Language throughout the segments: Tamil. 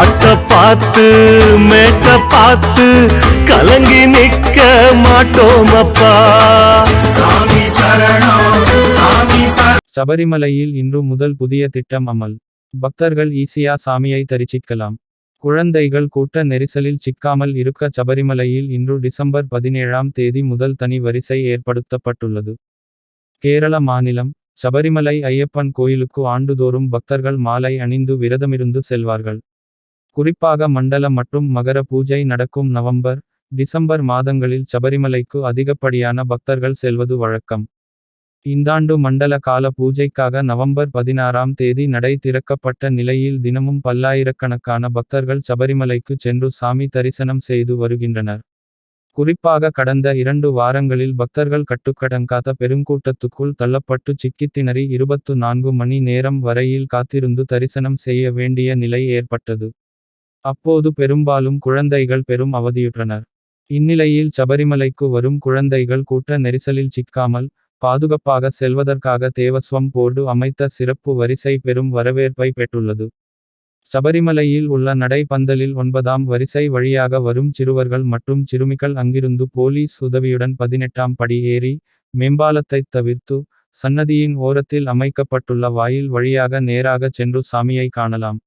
காட்ட பார்த்து மேட்ட பார்த்து கலங்கி நிக்க மாட்டோமப்பா சாமி சரணம் சாமி சரணம். சபரிமலையில் இன்று முதல் புதிய திட்டம் அமல். பக்தர்கள் ஈஸியா சாமியை தரிசிக்கலாம். குழந்தைகள் கூட்ட நெரிசலில் சிக்காமல் இருக்க சபரிமலையில் இன்று டிசம்பர் பதினேழாம் தேதி முதல் தனி வரிசை ஏற்படுத்தப்பட்டுள்ளது. கேரள மாநிலம் சபரிமலை ஐயப்பன் கோயிலுக்கு ஆண்டுதோறும் பக்தர்கள் மாலை அணிந்து விரதமிருந்து செல்வார்கள். குறிப்பாக மண்டல மற்றும் மகர பூஜை நடக்கும் நவம்பர் டிசம்பர் மாதங்களில் சபரிமலைக்கு அதிகப்படியான பக்தர்கள் செல்வது வழக்கம். இந்தாண்டு மண்டல கால பூஜைக்காக நவம்பர் பதினாறாம் தேதி நடை திறக்கப்பட்ட நிலையில் தினமும் பல்லாயிரக்கணக்கான பக்தர்கள் சபரிமலைக்கு சென்று சாமி தரிசனம் செய்து வருகின்றனர். குறிப்பாக கடந்த இரண்டு வாரங்களில் பக்தர்கள் கட்டுக்கடங்காத பெருங்கூட்டத்துக்குள் தள்ளப்பட்டு சிக்கித்திணறி இருபத்து நான்கு மணி நேரம் வரையில் காத்திருந்து தரிசனம் செய்ய வேண்டிய நிலை ஏற்பட்டது. அப்போது பெரும்பாலும் குழந்தைகள் பெரும் அவதியுற்றனர். இந்நிலையில் சபரிமலைக்கு வரும் குழந்தைகள் கூட்ட நெரிசலில் சிக்காமல் பாதுகாப்பாக செல்வதற்காக தேவஸ்வம் போர்டு அமைத்த சிறப்பு வரிசை பெரும் வரவேற்பை பெற்றுள்ளது. சபரிமலையில் உள்ள நடைபந்தலில் ஒன்பதாம் வரிசை வழியாக வரும் சிறுவர்கள் மற்றும் சிறுமிகள் அங்கிருந்து போலீஸ் உதவியுடன் பதினெட்டாம் படி ஏறி மேம்பாலத்தைத் தவிர்த்து சன்னதியின் ஓரத்தில் அமைக்கப்பட்டுள்ள வாயில் வழியாக நேராக சென்று சாமியை காணலாம்.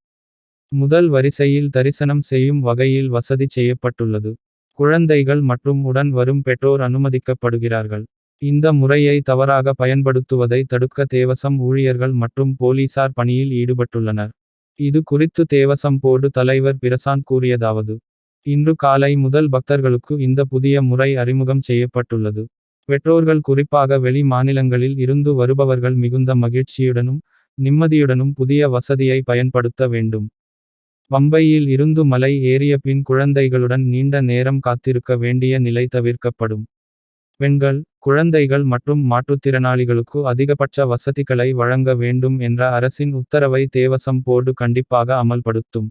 முதல் வரிசையில் தரிசனம் செய்யும் வகையில் வசதி செய்யப்பட்டுள்ளது. குழந்தைகள் மற்றும் உடன் வரும் பெற்றோர் அனுமதிக்கப்படுகிறார்கள். இந்த முறையை தவறாக பயன்படுத்துவதை தடுக்க தேவசம் ஊழியர்கள் மற்றும் போலீசார் பணியில் ஈடுபட்டுள்ளனர். இது குறித்து தேவசம் போர்டு தலைவர் பிரசாந்த் கூறியதாவது இன்று காலை முதல் பக்தர்களுக்கு இந்த புதிய முறை அறிமுகம் செய்யப்பட்டுள்ளது. பெற்றோர்கள் குறிப்பாக வெளி மாநிலங்களில் இருந்து வருபவர்கள் மிகுந்த மகிழ்ச்சியுடனும் நிம்மதியுடனும் புதிய வசதியை பயன்படுத்த வேண்டும். பம்பையில் இருந்து மலை ஏறிய பின் குழந்தைகளுடன் நீண்ட நேரம் காத்திருக்க வேண்டிய நிலை தவிர்க்கப்படும். பெண்கள் குழந்தைகள் மற்றும் மாற்றுத்திறனாளிகளுக்கு அதிகபட்ச வசதிகளை வழங்க வேண்டும் என்ற அரசின் உத்தரவை தேவசம் போர்டு கண்டிப்பாக அமல்படுத்தும்.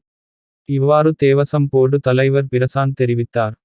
இவ்வாறு தேவசம் போர்டு தலைவர் பிரசாந்த் தெரிவித்தார்.